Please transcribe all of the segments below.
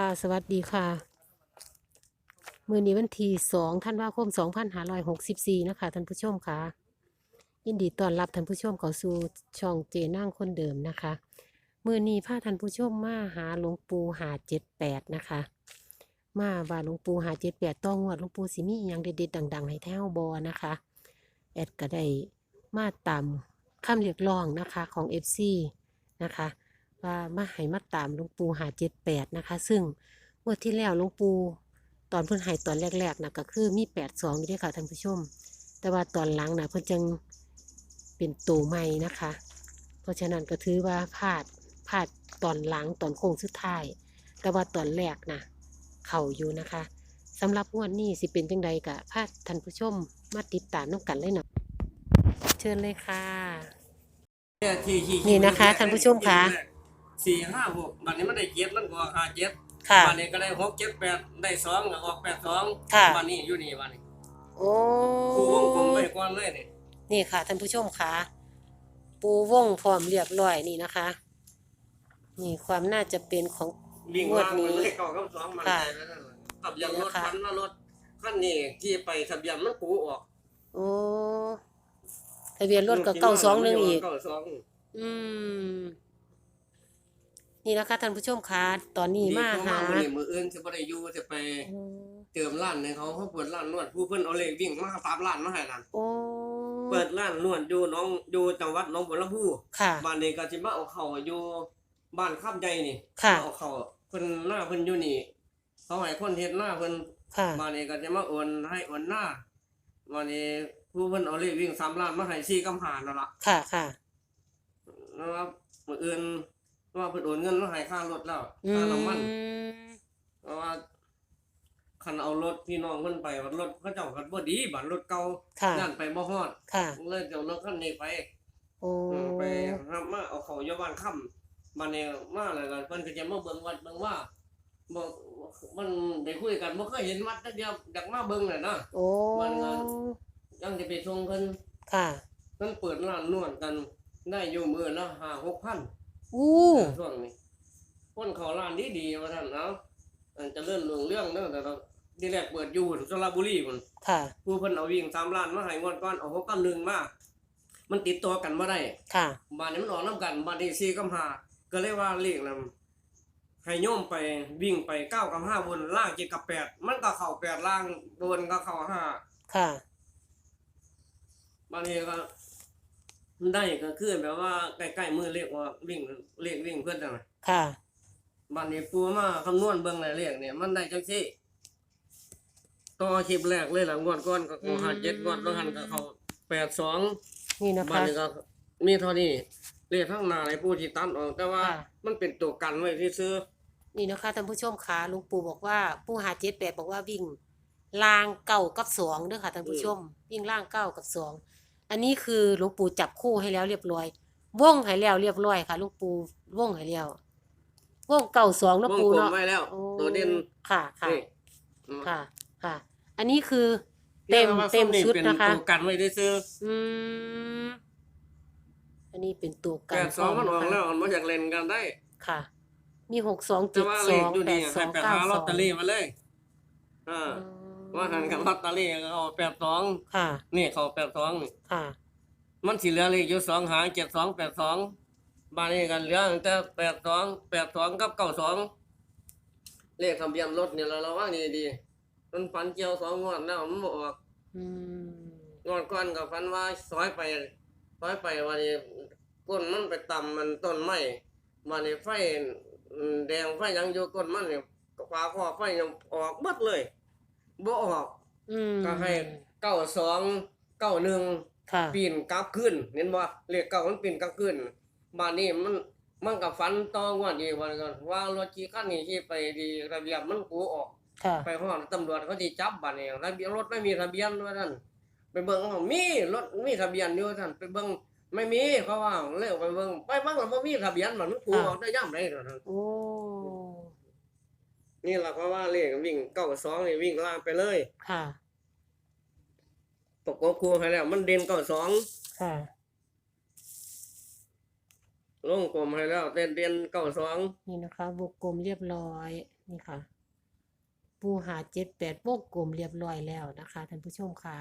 ค่ะ สวัสดีค่ะ มือนี้วันที่สองธันวาคมสองพันห้าร้อยหกสิบสี่นะคะท่านผู้ชมค่ะ ยินดีต้อนรับท่านผู้ชมเข้าสู่ช่องเจนั่งคนเดิมนะคะ มือนี้พาท่านผู้ชมมาหาหลวงปู่หาเจ็ดแปดนะคะ มาว่าหลวงปู่หาเจ็ดแปดต้องวดหลวงปู่สิมีอย่างเด็ดๆดัง ๆ ให้แท้วบอนะคะ แอดก็ได้มาตามคำเรียกร้องนะคะของเอฟซีนะคะ ว่ามาให้มาตามหลวงปู่หาเจ็ดแปดนะคะ ซึ่งงวดที่แล้วหลวงปู่ตอนเพิ่นให้ตอนแรกๆนะก็คือมีแปดสองอยู่ด้วยค่ะท่านผู้ชม แต่ว่าตอนหลังนะเพิ่นจังเป็นตัวใหม่นะคะ เพราะฉะนั้นก็ถือว่าพลาดพลาดตอนหลังตอนโค้งสุดท้าย แต่ว่าตอนแรกนะเข่าอยู่นะคะสำหรับงวดนี้สิเป็นจังใดกะพาท่านผู้ชมมาติดตามน้ำกันเลยเนาะเชิญเลยค่ะเนี่ยที่ที่นี่นะคะท่านผู้ชมค่ะ สี่ห้าหกบัดนี้มันได้เจ็ดมันก็ห้าเจ็ดค่ะ บัดนี้ก็ได้หกเจ็ดแปดได้สองก็ออกแปดสองค่ะ บัดนี้อยู่นี่บัดนี้โอ้ครูวงกลมไปก่อนเลยนี่นี่ค่ะท่านผู้ชมค่ะปูวงพร้อมเรียบร้อยนี่นะคะ นี่ความน่าจะเป็นของ วิ่งงวดมานี้มันเลยเก่ากับสองมันค่ะได้แล้วนั่นทะเบียนรถนะคะ คันละรถคันนี้ที่ไปทะเบียนมันปูออกโอ้ทะเบียนรถก็เก้าสองหนึ่งอีก เก้าสอง อืม นี่นะคะท่านผู้ชมค่ะตอนนี้มาหามื้อนี้มืออื่นสิบ่ได้อยู่สิไปอืมเติมร้านให้เขาเขาเปิดร้านนวดผู้เพิ่นเอาเลขวิ่งมาตามร้านมาให้นั่นโอ้เปิดร้านนวดอยู่หน้องอยู่จังหวัดหนองบัวลำพูค่ะบ้านนี้ก็สิมาเอาเข้าอยู่บ้านข้ามใจนี่ค่ะมาเอาเข้าเพิ่นหน้าเพิ่นอยู่นี่เขาให้คนเฮ็ดหน้าเพิ่นค่ะบ้านนี้ก็จะมาโอนให้โอนหน้าบ้านนี้ผู้เพิ่นเอาเลขวิ่งสามล้านมาให้4กำหานั่นล่ะค่ะค่ะนะครับมื้ออื่น ว่าเพิ่นโอนเงินมาให้ค่ารถแล้วอืค่าน้ำมันมเพราะว่าคันเอารถพี่น้องเพิ่นไปว่ารถเขาเจ้าก็บ่ดีบ้านรถเก่าค่ะย่านไปบ่ฮอดค่ะ เลยเดี๋ยวรถคันนี้ไป โอ้เออไปรับมาเอาเขาอยู่บ้านค่ำมาเนี่ยมาแล้วก็เพิ่นก็จะมาเบิ่งวัดเบิ่งว่าบ่มันได้คุยกันบ่เคยเห็นวัดจักเดียวอยากมาเบิ่งน่ะนะ โอ้มันงานยังจะไปส่งเพิ่นค่ะ เพิ่นเปิดร้านนวดกัน ได้อยู่มื้อละ5 6,000 อู้ช่วงนี้คนเขาร้านดีๆว่าท่านเนาะอันเจะเลื่อนเรื่องเรื่องเด้อแต่เราดีแรกเปิดอยู่พุ่นสระบุรีพุ่นค่ะ ผู้เพิ่นเอาวิ่ง3ล้านมาให้งวดก่อนเอา6กับ1มามันติดต่อกันบ่ได้ค่ะ บ้านนี้มันออกน้ำกันบ้านนี้สี่กับห้าก็เลยว่าเลขนำให้โยมไปวิ่งไปเก้ากับห้าบนล่างเจ็ดกับแปดมันก็เข้าแปดล่างบนก็เข้าห้าค่ะบ้านนี้ก็ ได้ก็คือแบบว่าใกล้ๆมือเลขว่าวิ่งเลขวิ่งเพื่อนจังไงค่ะบ้านนี้ปูมาคำนวณเบิ่งรายเลขเนี่ยมันได้จังซี่ต่อคลิปแรกเลยล่ะงวดก่อนก็เข้าห้าเจ็ดงวดบางหันก็เข้าแปดสองนี่นะบ้านคะ นี้ก็มีเท่านี้เลขทั้งหน้าไอ้ผู้ที่ตัดออก แต่ว่าค่ะ มันเป็นตัวกันไว้ที่ซื้อนี่นะคะท่านผู้ชมคะลุงปู่บอกว่าปู่หาเจ็ดแปดบอกว่าวิ่งล่างเก้ากับสองเด้อค่ะท่านผู้ชม วิ่งล่างเก้ากับสอง อันนี้คือหลวงปู่จับคู่ให้แล้วเรียบร้อยวงให้แล้วเรียบร้อยค่ะหลุงปู่วงให้แล้ววงเก้าสองวเนาะงปู่กลมเนาะไว้แล้วโอ้ตัวเด่นค่ะค่ะนี่ค่ะ ค่ะ อันนี้คือ เต็มรียกว่าเต็มส้นี่ชุดเป็นนะคะ ตัวกันไว้ได้ซื้ออืมอันนี้เป็นตัวกัแปนดสองมันออกพร้แล้วมันมาจากเล่นกันได้ ค่ะ มีหกสองแต่เจ็ดว่าสเลอขงอยู่แปนี่ดสให้องแปดเก้าหาลสออตงเตอรี่มาเลยอ่า ว่าหันกับลอตเตอรี่ก็เอาแปดสองค่ะ นี่เขาแปดสองนี่ค่ะ มันสิเหลือเลขอยู่สองหางเจ็ดสองแปดสองบานนี้กันเหลือตั้งแต่แปดสองแปดสองกับเก้าสองเลขทะเบียนรถเนี่ยเราระวังดีดีๆมันฝันเกี่ยวสองงวดแล้วมันบออกอืมงอนก่อนกับฟันว่าซอยไปซอยไปวันนี้ก้นมันไปต่ำมันต้นไม้มันนี่ไฟอืมแดงไฟยังอยู่ก้นมันเนี่ยฟ้าคอไฟยังออกเบิดเลย บ่ออก อืมก็ให้เก้าสองเก้าหนึ่งค่ะ ปีนกลับขึ้นเห็นบ่เลขเก้ามันปีนกลับขึ้นบ้านนี้มันมันกับฟันต่องวดอีกวันก่อนว่ารถขี่คันนี้ขี่ไปดีระเบียบมันกูออก ค่ะ ไปห้องตำรวจเขาที่จับบัตรเองทะเบียนรถไม่มีทะเบียนว่าท่านไปเบิ่งเขามีรถมีทะเบียนอยู่ท่านไปเบิ่งไม่มีเขาว่าเร็วไปเบิ่งไปเบิ่งแล้วบ่มีทะเบียนมันมันกูออกได้ย่ำได้ท่านโอ้ นี่ล่ะเพราะว่าเลขวิ่งเก้าสองนี่วิ่งล่างไปเลย ค่ะ ประกบคู่ให้แล้ว มันเด่นเก้าสองค่ะลงกลมให้แล้วเด่นเด่นเก้าสองนี่นะคะวงกลมเรียบร้อยนี่ค่ะ ปูหาเจ็ดแปดวงกลมเรียบร้อยแล้วนะคะท่านผู้ชมค่ะ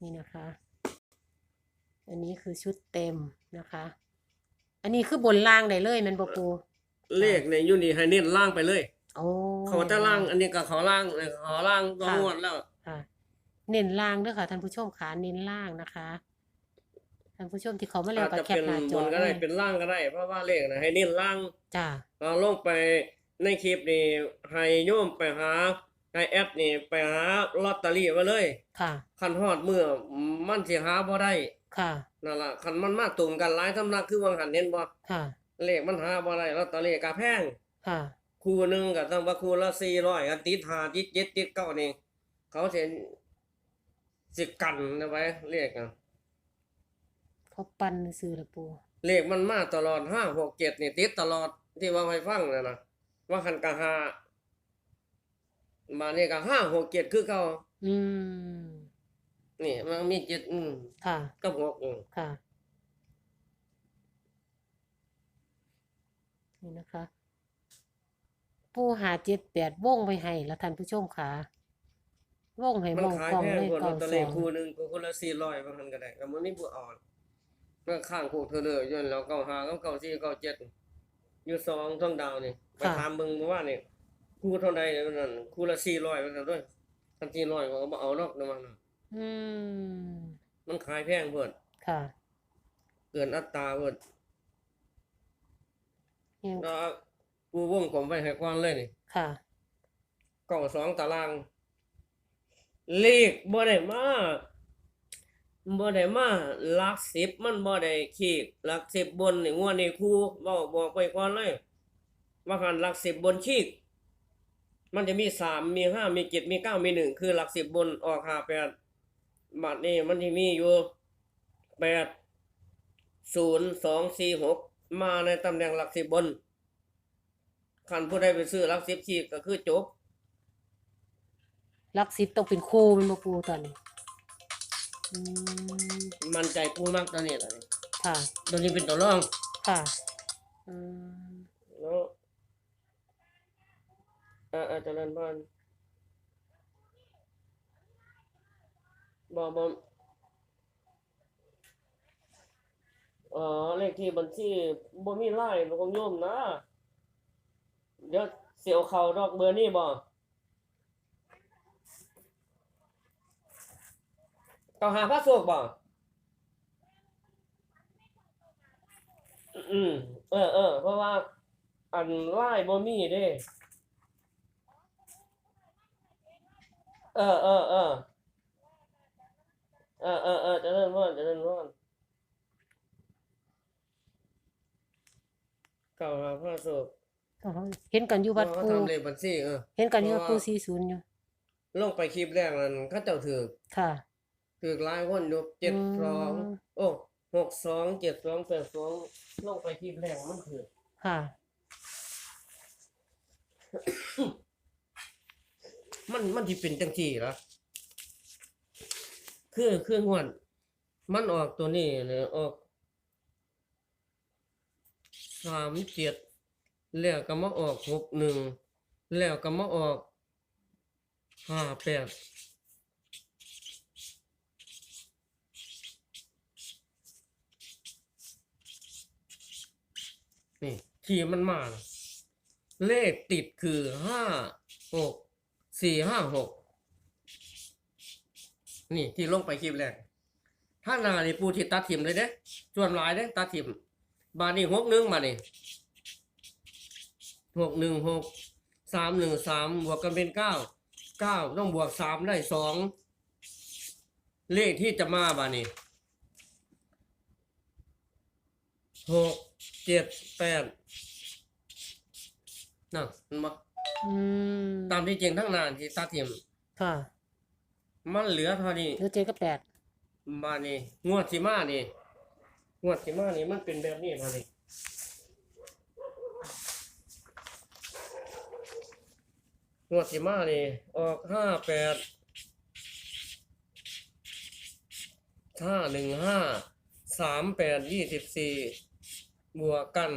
นี่นะคะ อันนี้คือชุดเต็มนะคะ อันนี้คือบนล่างได้เลยแมันบปู เลขในยูนี่ให้เน้นล่างไปเลย โอ้เขาจะล่าง อันนี้ก็เขาล่างเลยเขาล่างตัวค่ะงวดแล้ว ค่ะ เน้นล่างเด้วยค่ะท่านผู้ชมค่ะเน้นล่างนะคะ ท่านผู้ชมที่เขามาแล้วอาจก็จะแคเป็ปนหน้าจบอนก็เลได้ยเป็นล่างก็ได้ เพราะว่าเลขนะให้เน้นล่างจ้าเราลงไปในคลิปนี่ให้โยมไปหาให้แอดนี่ไปหาลอตเตอรี่ไว้เลย ค่ะ คันฮอดมือมันสิหาบ่ได้ค่ะ นั่นล่ะคันมันมาตรงกันหลายสำนักคือวังหันเห็นบ่ค่ะ เลขมันหาบ่ได้ลอตเตอรี่ก็แพงค่ะ คู่หนึงก็ต้องว่าคู่ละ400อันติด5ติด7ติด9นี่เขาสิสิกันเอาไว้เลขอะเขาปันซื้อละปูเลขมันมาตลอด5 6 7นี่ติดตลอดที่ว่าให้ฟังนั่นน่ะว่าคันก็หามานี่ก็5 6 7คือเก่าอืมนี่มันมีเจ็ดอืมค่ะ กับหกอืมค่ะ นี่นะคะ ปูหาเจ็ดแปดวงไว้ให้แล้วท่านผู้ชมค่ะวงให้มันมองขายกล้องแพงเลยกว่าลเก้าอตเตอสรี่องคู่หนึงก็คนละ400บางคันก็ได้ก็มันนี่บ่เอ่อนก็ข้างคู่เธอเลยย้อนแล้ว95กับ94 97อยู่สองท่องดาวนี่ไปถามเบิ่งเมื่อวานนี่คู่เท่าใดนั่นคู่ละ400ว่าซั่นด้วยคัน400ก็บ่เอาดอกนะมันน่ะอืมมันขายแพงเพิ่นค่ะ เกินอัตราเพิ่น ยังแล้วกูวงผมไว้ให้ก่อนเลยนี่ค่ะ เก้าสองตาราง เลขบ่ได้มาบ่ได้มาหลักสิบมันบ่ได้ขีกหลักสิบบนนี่งวดนี้ครูเว้าบอกไปก่อนเลยว่าคันหลักสิบบนขีกมันจะมีสามมีห้ามีเจ็ดมีเก้ามีหนึ่งคือหลักสิบบนออกห้าแปดบัดนี้มันจะมีอยู่แปดศูนย์สองสี่หก มาในตำแหน่งหลักสิบบนคันผู้ใดไปซื้อหลักสิบขีกก็คือจบลักซิปต้องเป็นคู่เป็นมาปูตอนนี้อืมมันใจปูมากตอนนี้แหละนี่ค่ะ ตัวนี้เป็นตัวรองค่ะอืมแล้วอ่าอาจารย์บ้านบอกบอก อ๋อเลขที่บัญชีบ่มีไล่บ่ของโยมนะ เดี๋ยวเสียวเขาดอกเบอร์นี่บ่ต้องหาพระโศกบ่อืมเออเออเพราะว่า อันไล่บ่มีเด้ เออเออเออเออเออเออจะเล่นว่านจะเล่นว่าน เก่าหาพระโศกเห็นกันอยู่วัดเขาปูทำเลขบัญชีเออ เห็นกันอยู่วัดเพปูราะว่าสี่ศูนย์อยู่ ลงไปคลิปแรกนั้นเขาเจ้าถือค่ะ ถือหลายคนอยู่เจ็ดสองอืมโอ้หกสองเจ็ดสองแปดสองลงไปคลิปแรกมันถือค่ะ มันมันที่เป็นจังซี่ล่ะคือคืองวดมันออกตัวนี้เลยออก สามเจ็ดแล้วก็มาออกหกหนึ่งแล้วก็มาออกห้าแปดนี่ที่มันมา เลขติดคือห้าหกสี่ห้าหกนี่ที่ลงไปคลิปแรกถ้านานี่ปูที่ตัดทิมเลยเด้ส่วนหลายเด้ตัดทิม บาทนี่หกหนึ่งมานี่หกหนึ่งหกสามหนึ่งสามบวกกันเป็นเก้าเก้าต้องบวกสามได้สองเลขที่จะมาบาทนี่หกเจ็ดแปดนั่นเห็นบ่อืมตามที่จริงทั้งนานที่ตัดทิมค่ะมันเหลือเท่านี้เหลือเจ็ดกับแปดมานี่งวดสิมานี่ งวดสิมานี่มันเป็นแบบนี้มานี่งวดสิมานี่ออกห้าแปดห้าหนึ่งห้าสามแปดยี่สิบสี่บวกกัน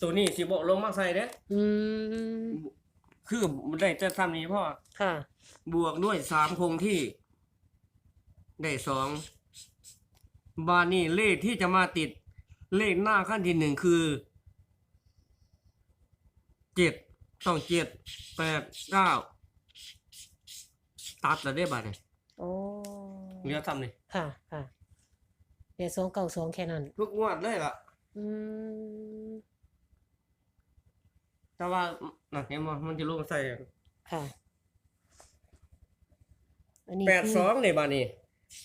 ตัวนี้สิบ่ลงมาใส่เด้อืมคือได้แต่ซ้ำนี้พ่อค่ะ บวกด้วยสามคงที่ ได้สอง บานี่เลขที่จะมาติดเลขหน้าขั้นที่หนึ่งคือเจ็ดต้องเจ็ดแปดเก้าตัดแล้วได้บาทเนี่ยโอ้เหลือทำนี่ค่ะค่ะเดี๋ยวสองเก่าสองแค่นั้นทุกงวดเลยล่ะ อืมแต่ว่าน่ะเห็นบ่มันจะลงใส่ค่ะอันนี้แปดคืสองนี่บานี่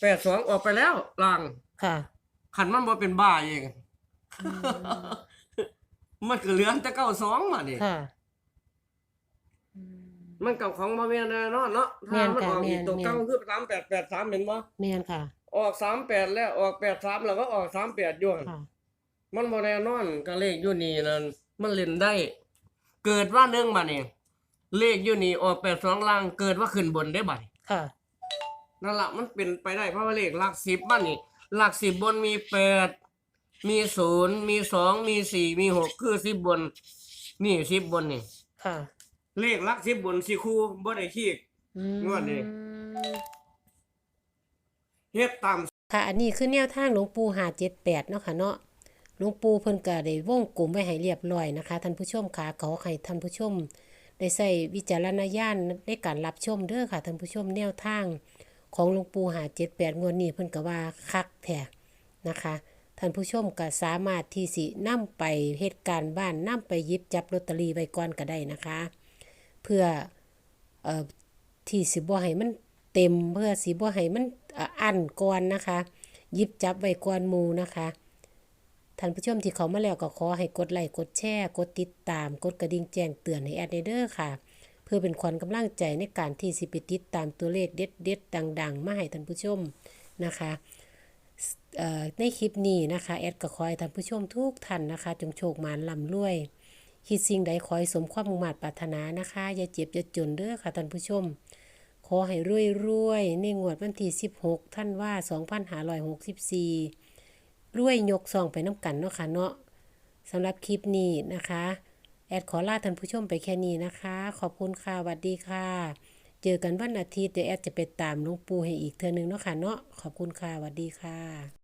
แปดสองออกไปแล้วล่าง ค่ะ ขันมันบ่เป็นบ้าเองอืมมันก็เหลือแต่เก้าสองมานี่ค่ะอืมมันกับของมาเมียนแน่นอนเนาะแม่ถ้านมันค่ะออกอีกแม่นตัวแม่น เก้าคือสามแปดแปดสามเห็นบ่แม่นค่ะ ออกสามแปดแล้วออกแปดสามแล้วก็ออกสามแปดอยู่หั่น ค่ะ มันบ่แน่นอนก็เลขอยู่นี่นั่นมันเล่นได้ เกิดว่าหนึ่งบัดนี้เลขอยู่นี่ออกแปดสองล่างเกิดว่าขึ้นบนได้บัดนี้ค่ะ นั่นละมันเป็นไปได้เพราะว่าเลขหลักสิบมันนี่ หลักสิบบนมีแปดมีศูนย์มีสองมีสี่มีหกคือสิบบน นี่สิบบนนี่ ค่ะเลขหลักสิบบนสิคู่บ่ได้ขี้ อืมงวดนี้ เฮ็ดตามค่ะ อันนี้คือแนวทางหลวงปู่หาเจ็ดแปดเนาะค่ะเนาะหลวงปู่เพิ่นก็ได้วงกลมไว้ให้เรียบร้อยนะคะท่านผู้ชมค่ะขอให้ท่านผู้ชม ได้ใช้วิจารณญาณในการรับชมเด้อค่ะท่านผู้ชมแนวทาง ของหลวงปู่หาเจ็ดแปดงวดนี้เพิ่นก็ว่าคักแท้นะคะท่านผู้ชมก็สามารถที่สินำไปเหตุการณ์บ้านนำไปยิบจับลอตเตอรี่ไว้ก่อนก็ได้นะคะ เพื่อเอ่อที่สิบ่ให้มันเต็มเพื่อสิบ่ให้มันอั้นก่อนนะคะยิบจับไว้ก่อนหมู่นะคะท่านผู้ชมที่เขามาแล้วก็ขอให้กดไลค์กดแชร์ กดติดตาม กดกระดิ่งแจ้งเตือนให้แอดเดอร์ค่ะ เพื่อเป็นขวัญกำลังใจในการที่สิไปติดตามตัวเลขเด็ดๆดัง ๆ มาให้ท่านผู้ชมนะคะในคลิปนี้นะคะ แอดก็ขอให้ท่านผู้ชมทุกท่านนะคะ จงโชคมานลำรวย คิดสิ่งใดขอให้สมความมุ่งมั่นปรารถนานะคะ อย่าเจ็บอย่าจนเด้อค่ะท่านผู้ชม ขอให้รวยๆในงวดวันที่ 16 ท่านว่า 2564รวยยกซองไปน้ำกันเนาะค่ะเนาะสำหรับคลิปนี้นะคะ แอดขอลาท่านผู้ชมไปแค่นี้นะคะ ขอบคุณค่ะสวัสดีค่ะ เจอกันวันอาทิตย์เดี๋ยวแอดจะไปตามหลุงปูให้อีกเทื่อนึงเนาะค่ะเนาะขอบคุณค่ะสวัสดีค่ะ